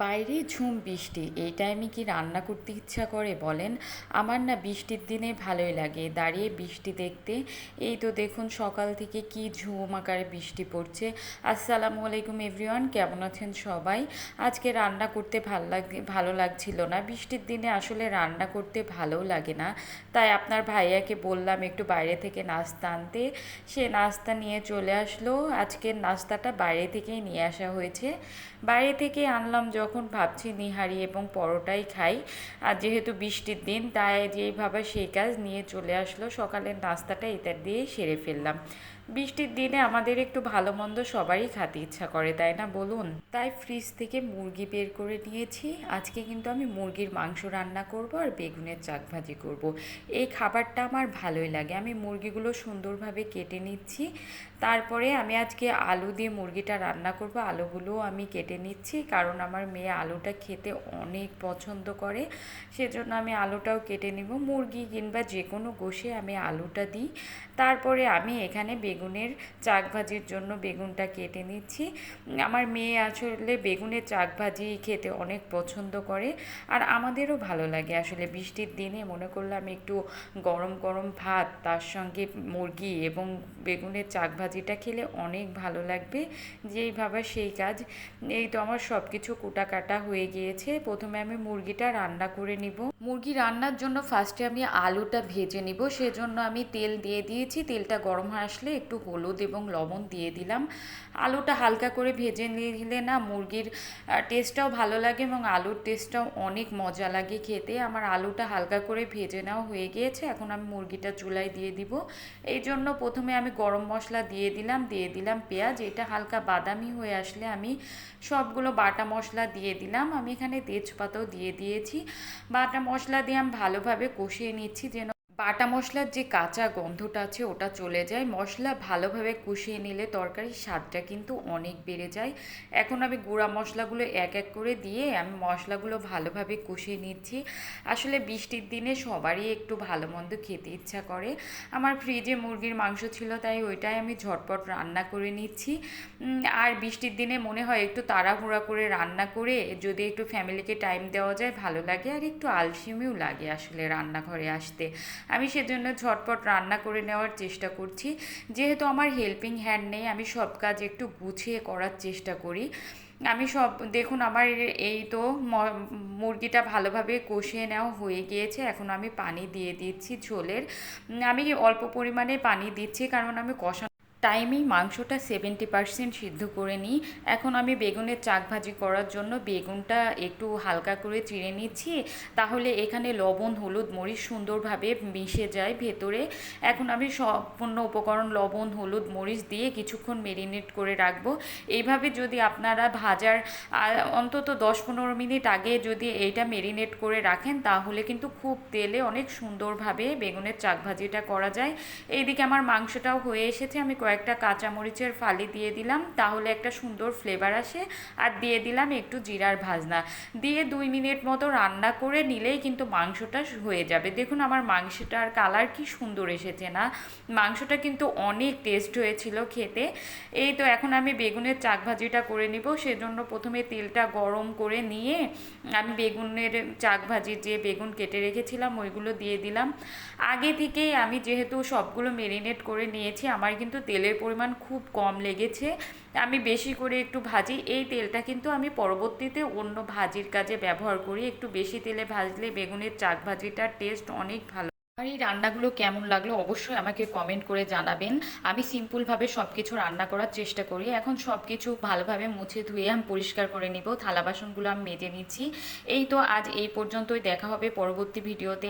বাইরে ঝুম বৃষ্টি, এই টাইমে কি রান্না করতে ইচ্ছা করে বলেন? আমার না বৃষ্টির দিনে ভালোই লাগে, দাঁড়িয়ে বৃষ্টি দেখতে। এই তো দেখুন সকাল থেকে কি ঝুম আকারে বৃষ্টি পড়ছে। আসসালামু আলাইকুম এভরিওয়ান কেমন আছেন সবাই? আজকে রান্না করতে ভালো লাগ, ভালো লাগছিল না। বৃষ্টির দিনে আসলে রান্না করতে ভালোও লাগে না। তাই আপনার ভাইয়াকে বললাম একটু বাইরে থেকে নাস্তা আনতে। সে নাস্তা নিয়ে চলে আসলো। আজকের নাস্তাটা বাইরে থেকেই নিয়ে আসা হয়েছে। বাইরে থেকে আনলাম যখন ভাবছি নিহারি এবং পরোটাই খাই, আর যেহেতু বৃষ্টির দিন, তাই যেইভাবে সেই কাজ নিয়ে চলে আসলো, সকালের নাস্তাটা এটা দিয়েই সেরে ফেললাম। বৃষ্টির দিনে আমাদের একটু ভালো মন্দ সবারই খেতে ইচ্ছা করে, তাই না বলুন? তাই ফ্রিজ থেকে মুরগি বের করে নিয়েছি। আজকে কিন্তু আমি মুরগির মাংস রান্না করব আর বেগুনের চাক ভাজি করব। এই খাবারটা আমার ভালোই লাগে। আমি মুরগিগুলো সুন্দরভাবে কেটে নিচ্ছি। তারপরে আমি আজকে আলু দিয়ে মুরগিটা রান্না করব। আলুগুলো আমি কেটে নিচ্ছি, কারণ আমার মেয়ে আলুটা খেতে অনেক পছন্দ করে। সেজন্য আমি আলুটাও কেটে নিব। মুরগি কিংবা যে কোনো গোষে আমি আলুটা দিই। তারপরে আমি এখানে বেগুনের চাক ভাজির জন্য বেগুনটা কেটে নিচ্ছি। আমার মেয়ে আসলে বেগুনের চাক ভাজি খেতে অনেক পছন্দ করে আর আমাদেরও ভালো লাগে। আসলে বৃষ্টির দিনে মনে করলাম একটু গরম গরম ভাত, তার সঙ্গে মুরগি এবং বেগুনের চাক ভাজিটা খেলে অনেক ভালো লাগবে। যেইভাবে সেই কাজ। এই তো আমার সব কিছু কুটা হয়ে গিয়েছে। প্রথমে আমি মুরগিটা রান্না করে নিব। মুরগি রান্নার জন্য ফার্স্টে আমি আলুটা ভেজে নিব। সেজন্য আমি তেল দিয়ে দিয়েছি। তেলটা গরম হয়ে আসলে একটু হলুদ এবং লবণ দিয়ে দিলাম। আলুটা হালকা করে ভেজে নিলে না মুরগির টেস্টটাও ভালো লাগে এবং আলুর টেস্টটাও অনেক মজা লাগে খেতে। আমার আলুটা হালকা করে ভেজে নেওয়া হয়ে গিয়েছে। এখন আমি মুরগিটা চুলায় দিয়ে দিব। এই জন্য প্রথমে আমি গরম মশলা দিয়ে দিলাম দিয়ে দিলাম পেঁয়াজ। এটা হালকা বাদামি হয়ে আসলে আমি সবগুলো বাটা মশলা দিয়ে দিলাম। আমি এখানে তেজপাতাও দিয়ে দিয়েছি। বাটা মশলা দিয়ে আমি ভালোভাবে কষিয়ে নিচ্ছি যেন বাটা মশলার যে কাঁচা গন্ধটা আছে, ওটা চলে যায়। মশলা ভালোভাবে কষিয়ে নিলে তরকারির স্বাদটা কিন্তু অনেক বেড়ে যায়। এখন আমি গুঁড়া মশলাগুলো এক এক করে দিয়ে আমি মশলাগুলো ভালোভাবে কষিয়ে নিচ্ছি। আসলে বৃষ্টির দিনে সবারই একটু ভালো মন্দ খেতে ইচ্ছা করে। আমার ফ্রিজে মুরগির মাংস ছিল, তাই ওইটাই আমি ঝটপট রান্না করে নিচ্ছি। আর বৃষ্টির দিনে মনে হয় একটু তাড়াহুড়া করে রান্না করে যদি একটু ফ্যামিলিকে টাইম দেওয়া যায়, ভালো লাগে। আর একটু আলসেমিও লাগে আসলে রান্নাঘরে আসতে। আমি সেজন্য ঝটপট রান্না করে নেওয়ার চেষ্টা করছি। যেহেতু আমার হেল্পিং হ্যান্ড নেই, আমি সব কাজ একটু গুছিয়ে করার চেষ্টা করি। আমি সব, দেখুন আমার এই তো মুরগিটা ভালোভাবে কষিয়ে নেওয়া হয়ে গিয়েছে, এখন আমি পানি দিয়ে দিচ্ছি ঝোলের। আমি অল্প পরিমাণে পানি দিচ্ছি, কারণ আমি কষা টাইমেই মাংসটা সেভেন্টি পার্সেন্ট সিদ্ধ করে নিই। এখন আমি বেগুনের চাক ভাজি করার জন্য বেগুনটা একটু হালকা করে চিড়ে নিচ্ছি। তাহলে এখানে লবণ, হলুদ, মরিচ সুন্দরভাবে মিশে যায় ভেতরে। এখন আমি সম্পূর্ণ উপকরণ লবণ, হলুদ, মরিচ দিয়ে কিছুক্ষণ মেরিনেট করে রাখব। এইভাবে যদি আপনারা ভাজার অন্তত দশ পনেরো মিনিট আগে যদি এইটা মেরিনেট করে রাখেন, তাহলে কিন্তু খুব তেলে অনেক সুন্দরভাবে বেগুনের চাক ভাজিটা করা যায়। এইদিকে আমার মাংসটাও হয়ে এসেছে, আমি কয়েক কয়েকটা কাঁচামরিচের ফালি দিয়ে দিলাম, তাহলে একটা সুন্দর ফ্লেভার আসে। আর দিয়ে দিলাম একটু জিরার ভাজনা। দিয়ে দুই মিনিট মতো রান্না করে নিলেই কিন্তু মাংসটা হয়ে যাবে। দেখুন আমার মাংসটার কালার কি সুন্দর এসেছে না? মাংসটা কিন্তু অনেক টেস্ট হয়েছিল খেতে। এই তো এখন আমি বেগুনের চাক ভাজিটা করে নিব। সেজন্য প্রথমে তেলটা গরম করে নিয়ে আমি বেগুনের চাক ভাজির যে বেগুন কেটে রেখেছিলাম, ওইগুলো দিয়ে দিলাম। আগে থেকেই আমি যেহেতু সবগুলো মেরিনেট করে নিয়েছি, আমার কিন্তু তেল তেলের পরিমাণ খুব কম লেগেছে। আমি বেশি করে একটু ভাজি, এই তেলটা কিন্তু আমি পরবর্তীতে অন্য ভাজির কাজে ব্যবহার করি। একটু বেশি তেলে ভাজলে বেগুনের চাক ভাজিটার টেস্ট অনেক ভালো। আর এই রান্নাগুলো কেমন লাগল অবশ্যই আমাকে কমেন্ট করে জানাবেন। আমি সিম্পলভাবে সব কিছু রান্না করার চেষ্টা করি। এখন সব কিছু ভালোভাবে মুছে ধুয়ে আমি পরিষ্কার করে নিব। থালা বাসনগুলো আমি মেজে নিচ্ছি। এই তো আজ এই পর্যন্তই। দেখা হবে পরবর্তী ভিডিওতে